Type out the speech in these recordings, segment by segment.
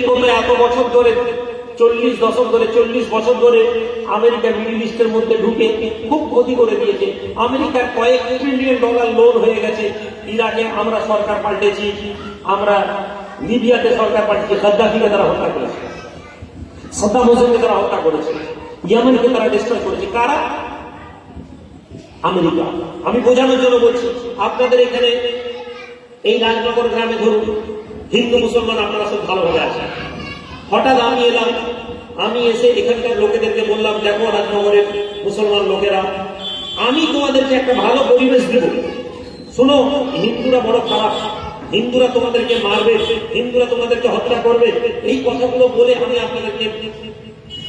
বিগত এত বছর ধরে, চল্লিশ দশক ধরে, চল্লিশ বছর ধরে আমেরিকা মিডিল ইস্টের মধ্যে ঢুকে খুব ক্ষতি করে দিয়েছে। আমেরিকার কয়েক ট্রিলিয়ন ডলার লোন হয়ে গেছে। ইরাকে আমরা সরকার পাল্টেছি, আমরা লিবিয়াতে সরকার পাল্টেছি, গাদ্দাফিকে তারা হত্যা করেছে। সাদ্দাম হোসেনকে তারা হত্যা করেছে, ইয়েমেনকে তারা ডিস্ট্রয় করেছে। কারা? আমেরিকা। আমি বোঝানোর জন্য বলছি, আপনাদের এখানে এই রাজনগর গ্রামে ধরুন হিন্দু, মুসলমান আপনারা সব ভালোভাবে আছেন। হঠাৎ আমি এলাম, আমি এসে এখানকার লোকেদেরকে বললাম, দেখো রাজনগরের মুসলমান লোকেরা, আমি তোমাদেরকে একটা ভালো পরিবেশ দেব। শোনো, হিন্দুরা বড় খারাপ। হিন্দুরা তোমাদেরকে মারবে, হিন্দুরা তোমাদেরকে হত্যা করবে। এই কথাগুলো বলে আমি আপনাদেরকে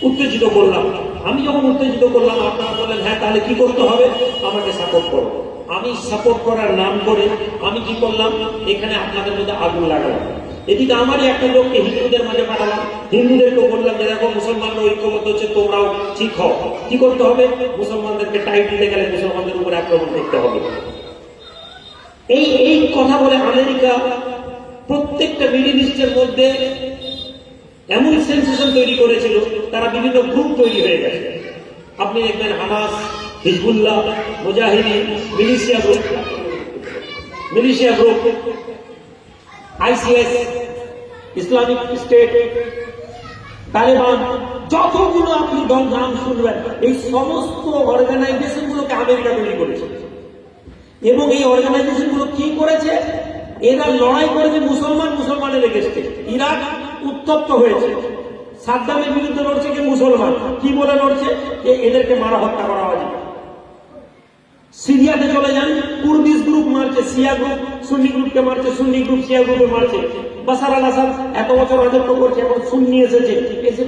উত্তেজিত করলাম। আমি যখন উত্তেজিত করলাম, আপনারা বললেন হ্যাঁ তাহলে কি করতে হবে? আমাকে সাপোর্ট করো। আমি সাপোর্ট করার নাম করে আমি কি করলাম? এখানে আপনাদের মধ্যে আগুন লাগালাম। এদিকে আমারই একটা লোককে হিন্দুদের মাঝে পাঠালাম। হিন্দুদেরকে বললাম যে, দেখো, মুসলমানরা ঐক্যবদ্ধ হচ্ছে, তোমরাও ঠিক হও। কি করতে হবে? মুসলমানদেরকে টাইট দিতে গেলে মুসলমানদের উপরে আক্রমণ করতে হবে। এই এই কথা বলে আমেরিকা প্রত্যেকটা মিডিল ইস্টের মধ্যে এমন সেন্সেশন তৈরি করেছিল, তারা বিভিন্ন গ্রুপ তৈরি হয়ে গেছে। আপনি দেখবেন Hamas Hezbollah, mujahideen, militia group militia group ISIS, Islamic State, Taliban, যতগুলো আপনি নাম শুনবেন, এই সমস্ত অর্গানাইজেশন গুলোকে আমেরিকা তৈরি করেছে। এবং এই অর্গানাইজেশনগুলো কি করেছে? এরা লড়াই করেছে মুসলমান মুসলমানের এগেস্টে ইরাক উত্তপ্ত হয়েছে। সাদ্দামের বিরুদ্ধে লড়ছে কি মুসলমান? কি বলে লড়ছে? যে এদেরকে মারা হত্যা করা সিরিয়াতে চলে যান কুর্দিস গ্রুপ মারছে সিয়া গ্রুপ সুন্নি গ্রুপকে মারছে, সুন্নি গ্রুপ সিয়া গ্রুপে মারছে। বাসার আল আসাদ এত বছর রাজত্ব করছে, এখন সুন্নি এসেছে। এসে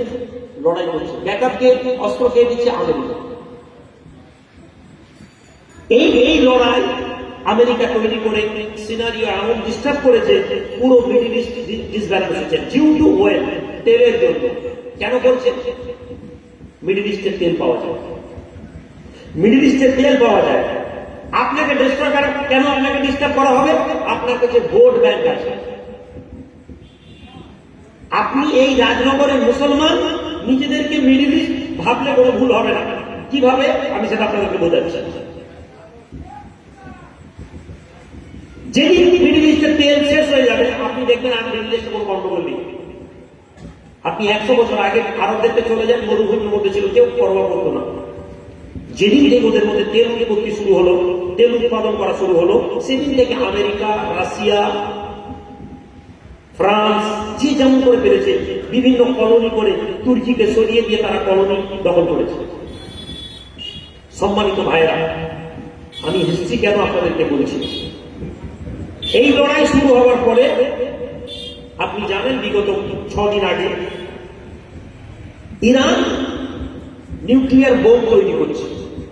লড়াই করছে। ব্যাকআপকে অস্ত্র কে দিচ্ছে আমেরিকা। এই এই লড়াই আমেরিকা তৈরি করে সিনারিও এমন ডিস্টার্ব করেছে, পুরো মিডিল ইস্ট ডিসব্যালেন্স হচ্ছে ডিউ টু ওয়েল তেলের জন্য। কেন করছে মিডিল ইস্টের তেল পাওয়া যায়। মিডিল ইস্টের তেল পাওয়া যায়। আপনাকে ডিস্টার্ব কেন আপনাকে ডিস্টার্ব করা হবে? আপনার কাছে ভোট ব্যাংক আছে। আপনি এই রাজনগরের মুসলমান, নিজেদেরকে মিডিল ইস্ট ভাবলে কোনো ভুল হবে না। কীভাবে? আমি সেটা আপনাদেরকে বোঝাচ্ছি। যেদিন মিডিল ইস্টের তেল শেষ হয়ে যাবে, আপনি দেখবেন আমি মিডিল ইস্টে কোনো গন্ডগোল নেই। আপনি একশো বছর আগে আরব দেখতে চলে যান, মরুভূমির মধ্যে ছিল, কেউ পরোয়া করতো না। যেদিন ওদের মধ্যে তেল উৎপত্তি শুরু হলো তেল উৎপাদন করা শুরু হলো। সেদিন থেকে আমেরিকা, রাশিয়া, ফ্রান্স, যে যেমন করে পেরেছে, বিভিন্ন কলোনি করে তুর্কিকে সরিয়ে দিয়ে তারা কলোনি দখল করেছে। সম্মানিত ভাইরা আমি হিস্ট্রি কেন আপনাদেরকে বলেছি? এই লড়াই শুরু হওয়ার পরে, আপনি জানেন বিগত ছদিন আগে ইরান নিউক্লিয়ার বোম তৈরি করছে।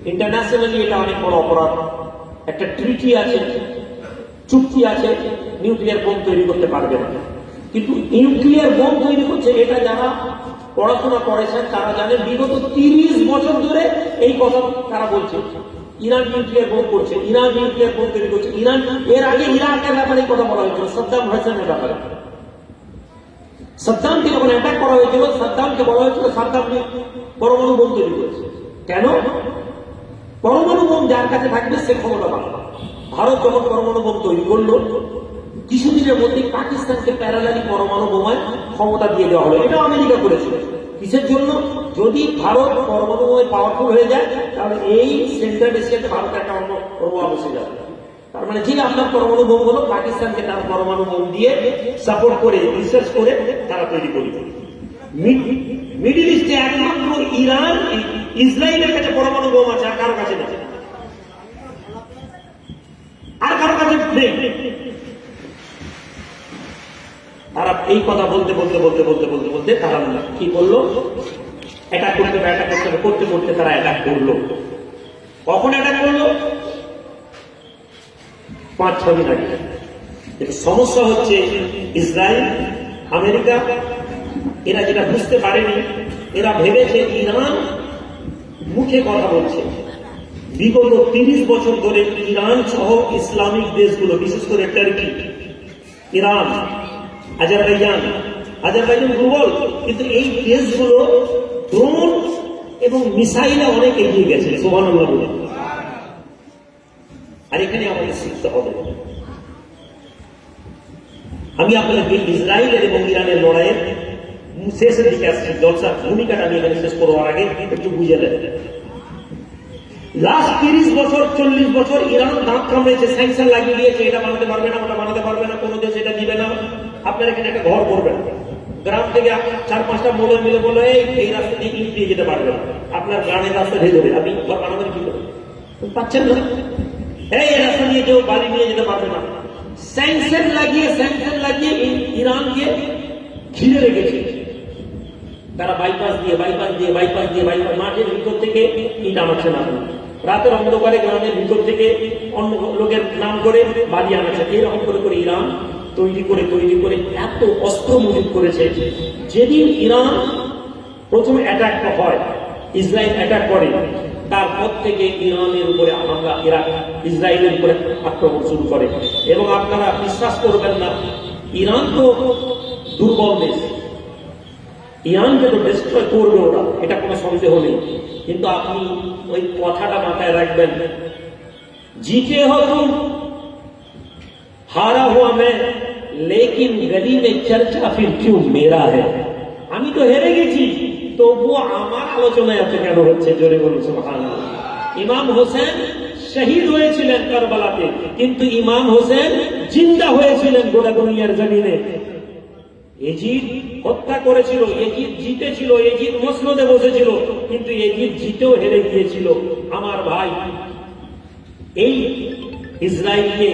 ইন্টারন্যাশনালি এটা অনেক বড় অপরাধ। একটা ট্রিটি আছে, চুক্তি আছে নিউক্লিয়ার বোম তৈরি করতে পারবে না। কিন্তু নিউক্লিয়ার বোম তৈরি করছে এটা যারা পড়াশোনা করেছেন তারা জানেন বিগত তিরিশ বছর ধরে এই কথা তারা বলছে। ইরান নিউক্লিয়ার বোম করছে, ইরান নিউক্লিয়ার বোম তৈরি করছে। ইরান, এর আগে ইরাকের ব্যাপারে কথা বলা হয়েছিল, সাদ্দাম হোসেনের ব্যাপারে। সাদ্দামকে যখন অ্যাটাক করা হয়েছিল, সাদ্দামকে বলা হয়েছিল, সাদ্দাম পরমাণু বোম তৈরি করেছে। কেন? পরমাণু বোম যার কাছে থাকবে, সে ক্ষমতা পাবে। ভারত যখন পরমাণু বোম তৈরি করল, কিছুদিনের মধ্যে পাকিস্তানকে প্যারালালি পরমাণু বোমায় ক্ষমতা দিয়ে দেওয়া হলো। এটা আমেরিকা করেছিল কিসের জন্য? যদি ভারত পরমাণু বোমায় পাওয়ারফুল হয়ে যায়, তাহলে এই সেন্ট্রাল এশিয়াতে ভারত একটা অন্য প্রভাব এসে যাবে। তার মানে যে আপনার পরমাণু বোম হলো, পাকিস্তানকে তার পরমাণু বোম দিয়ে সাপোর্ট করে রিসার্চ করে তারা তৈরি করবে মিডিল ইস্টে একমাত্র ইরান ইসরায়েলের কাছে পরমাণু বোম আছে, আর কারও কাছে আর কারও কাছে তারা এই কথা বলতে বলতে বলতে বলতে বলতে বলতে তারা কি করল? অ্যাটাক করতে হবে অ্যাটাক করতে করতে করতে তারা অ্যাটাক করল। কখন অ্যাটাক করল? পাঁচ ছ দিন আগে। সমস্যা হচ্ছে ইসরায়েল, আমেরিকা, এরা যেটা বুঝতে পারেনি, এরা ভেবেছে ইরান মুখে কথা বলছে। বিগত তিরিশ বছর ধরে ইরান সহ ইসলামিক দেশগুলো, বিশেষ করে টার্কি, ইরান, আজারবাইজান আজারবাইজান দুর্বল, কিন্তু এই দেশগুলো ড্রোন এবং মিসাইলে অনেক এগিয়ে গেছে সোহান বলে। আর এখানে আমাদের শিখতে হবে। আমি আপনাদের ইসরায়েলের এবং ইরানের লড়াইয়ের শেষের দিকে আসছি জলসার ভূমিকাটা আমি এখানে শেষ করবার আগে একটু বুঝে নেন। লাস্ট তিরিশ বছর চল্লিশ বছর ইরান দাঁত কামড়েছে স্যাংশন লাগিয়ে দিয়েছে। এটা বানাতে পারবে না ওটা বানাতে পারবে না কোনো দেশ এটা দিবে না। আপনার এখানে একটা ঘর করবেন। গ্রাম থেকে চার পাঁচটা মোড়ে মিলে বলো এই রাস্তা দিয়ে ইট দিয়ে যেতে পারবে আপনার গ্রামের রাস্তা দিয়ে দেবে আপনি ঘর বানাবেন কি করে? পাচ্ছেন না। এই রাস্তা দিয়ে কেউ বাড়ি নিয়ে যেতে পারবে না। স্যাংশন লাগিয়ে স্যাংশন লাগিয়ে ইরানকে ঘিরে রেখেছে। তারা বাইপাস দিয়ে বাইপাস দিয়ে বাইপাস দিয়ে বাইপাস মাঠের ভিতর থেকে ইট আনাচ্ছে না রাতের অন্ধকারে গ্রামের ভিতর থেকে অন্য লোকের নাম করে বাড়ি আনাচ্ছে এরকম করে করে ইরান তৈরি করে তৈরি করে এত অস্ত্র মজুত করেছে। যেদিন ইরান প্রথম অ্যাটাক হয়, ইসরায়েল অ্যাটাক করে, তারপর থেকে ইরানের উপরে হামলা, ইরাক ইসরায়েলের উপরে আক্রমণ শুরু করে। এবং আপনারা বিশ্বাস করবেন না, ইরান তো দুর্বল দেশ। ইরানকে তো ডিস্ট্রয় করবে ওরা এটা কোনো সন্দেহ নেই কিন্তু আপনি ওই কথাটা মাথায় রাখবেন जीते हो तुम हारा हुआ मैं लेकिन गली में चर्चा फिर क्यों मेरा है আমি তো হেরে গেছি তবুও আমার আলোচনায় এত কেন হচ্ছে জোরে বলুন সুবহানাল্লাহ ইমাম হোসেন শহীদ হয়েছিলেন কারবালাতে কিন্তু ইমাম হোসেন জিন্দা হয়েছিলেন গোটা দুনিয়ার জমিনে এজিদ হত্যা করেছিল, এজিদ জিতেছিল, এজিদ মসনদে বসেছিল, কিন্তু এজিদ জিতেও হেরে গিয়েছিল। আমার ভাই, এই ইসরায়েলকে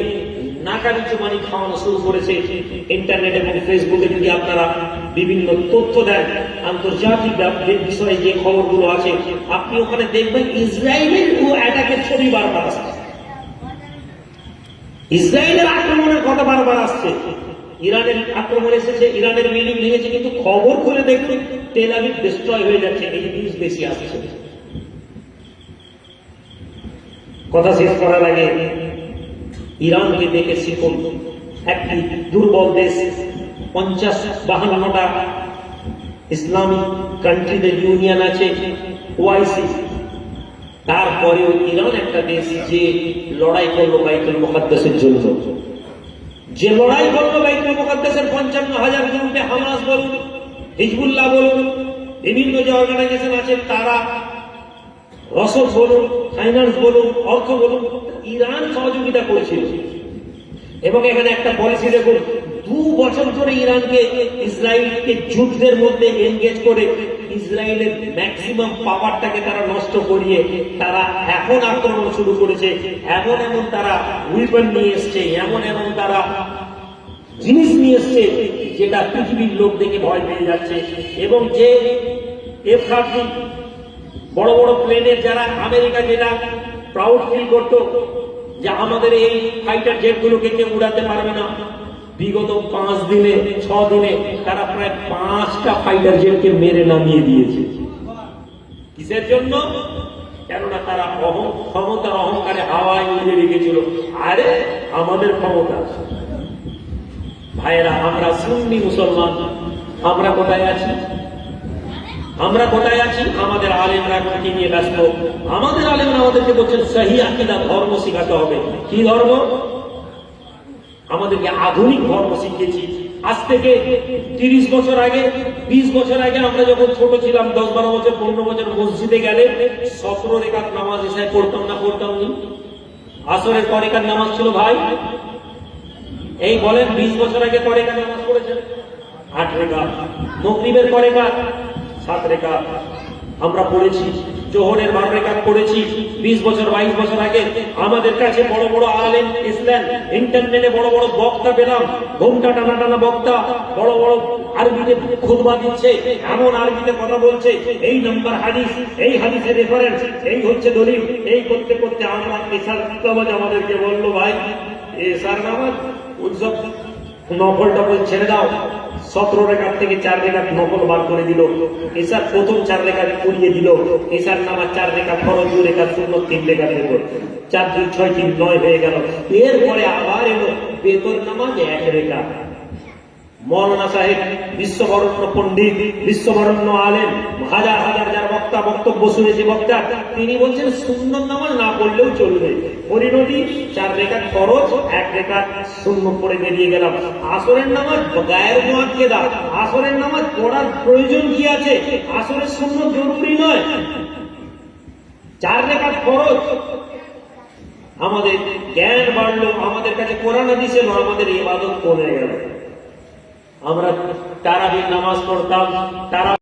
নাকারি চুমানি খাওয়ানো শুরু করেছে ইন্টারনেট এবং ফেসবুকে। যদি আপনারা বিভিন্ন তথ্য দেন, আন্তর্জাতিক বিষয়ে যে খবরগুলো আছে, আপনি ওখানে দেখবেন ইসরায়েলের ও অ্যাটাকের ছবি বারবার আসছে। ইসরায়েলের আক্রমণের কথা বারবার আসছে। ইরানের আক্রমণ এসেছে, ইরানের বিল্ডিং ভেঙেছে কিন্তু খবর খুলে দেখুন তেল আবিব ডিস্ট্রয় হয়ে যাচ্ছে, এই নিউজ বেশি আসছে। কথা শেষ করার আগে, ইরানকে দেখে শিখুন, একটি দুর্বল দেশ, পঞ্চাশ বাহান্নটা ইসলামিক কান্ট্রিদের ইউনিয়ন আছে ওআইসি তারপরেও ইরান একটা দেশ যে লড়াই করল বাইতুল মুকাদ্দাসের জন্য। যে লড়াই করল বাইতুল মুকাদ্দাসের পঞ্চান্ন হাজার গ্রুপে হামাস বলুন, হিজবুল্লাহ বলুন, বিভিন্ন যে অর্গানাইজেশন আছে তারা, রসদ বলুন ফাইন্যান্স বলুন, অর্থ বলুন, ইরান সহযোগিতা করেছিল। এবং এখানে একটা পলিসি দেখুন, দু বছর ধরে ইরানকে ইসরায়েলকে যুদ্ধের মধ্যে এনগেজ করে ইসরায়েলের ম্যাক্সিমাম পাওয়ারটাকে তারা নষ্ট করিয়ে তারা এখন আক্রমণ শুরু করেছে। এমন এমন তারা উইপন নিয়ে এসছে, এমন এমন তারা জিনিস নিয়ে এসছে যেটা পৃথিবীর লোক দেখে ভয় পেয়ে যাচ্ছে। এবং যে এফ বড় বড় প্লেনের যারা আমেরিকা যেটা প্রাউড ফিল করত যে আমাদের এই ফাইটার জেট গুলোকে কেউ উড়াতে পারবে না। বিগত পাঁচ দিনে, ছ দিনে তারা প্রায় পাঁচটা ফাইটার জেটকে মেরে নামিয়ে দিয়েছে। কিসের জন্য? কেননা তারা অহং, ক্ষমতার অহংকারে হাওয়ায় উড়ে রেখেছিল। আরে, আমাদের ক্ষমতা ভাইয়েরা, আমরা সুন্নি মুসলমান। আমরা কোথায় আছি? আমরা কোথায় আছি? আমাদের আলেমরা কি নিয়ে ব্যস্ত? আমাদের আলেমরা আমাদেরকে বলছেন, সহি আকিদা, ধর্ম শিখাতে হবে। কি ধর্ম? আমাদেরকে আধুনিক ধর্ম শিখিয়েছি। আজ থেকে তিরিশ বছর আগে, বিশ বছর আগে আমরা যখন ছোট ছিলাম, দশ বারো বছর, পনেরো বছর মসজিদে গেলে সতেরো রেখাত নামাজ এসায় পড়তাম না, পড়তাম নি? আসরের করেকার নামাজ ছিল ভাই, এই বলেন বিশ বছর আগে করেকার নামাজ পড়েছেন? আট রেখা মকরিবের করেকার সাত রেখা আমরা পড়েছি। জোহরের রেখা পড়েছি। বিশ বছর, বাইশ বছর আগে আমাদের কাছে বড় বড় আলেম ইসলাম ইন্টারনেটে বড় বড় বক্তা পেলাম। ঘুমটা টানা টানা বক্তা। বড় বড় আরবিতে খুদবা দিচ্ছে, এমন আরবিতে কথা বলছে, এই নাম্বার হাদিস, এই হাদিসের রেফারেন্স এই হচ্ছে দলিল, এই করতে করতে আমরা এসার আমাদেরকে বলল, ভাই এসার নামাজ, উৎসব নফল টফল ছেড়ে দাও। সতেরো রেখার থেকে চার রেখা নকল বার করে দিল। এসার প্রথম চার রেখা করিয়ে দিল। এসার নামাজ চার রেখা খরচ দু রেখা শূন্য, তিন রেখা দেব চার, দুই, ছয়, তিন, নয় হয়ে গেল। এরপরে আবার এলো বেতন নামাজ এক রেখা। মৌলানা সাহেব, বিশ্ববরণ্য পণ্ডিত, বিশ্ববরণ্য আলেম, হাজার হাজার যার বক্তা বক্তব্য শুনেছে বক্তা। তিনি বলছেন সুন্দর নামাজ না পড়লেও চলবে। পরিণতি, চার রেখা খরচ, এক রেখা শূন্য পড়ে বেরিয়ে গেলাম। আসরের নামাজ গায়ের মোয়াজকে দাও আসরের নামাজ পড়ার প্রয়োজন কি আছে? আসরের শূন্য জরুরি নয়। চার রেখা খরচ। আমাদের জ্ঞান বাড়লো, আমাদের কাছে কোরআন দিছে আমাদের ইবাদত কমে গেল। আমরা তারাবির নামাজ পড়তাম তারা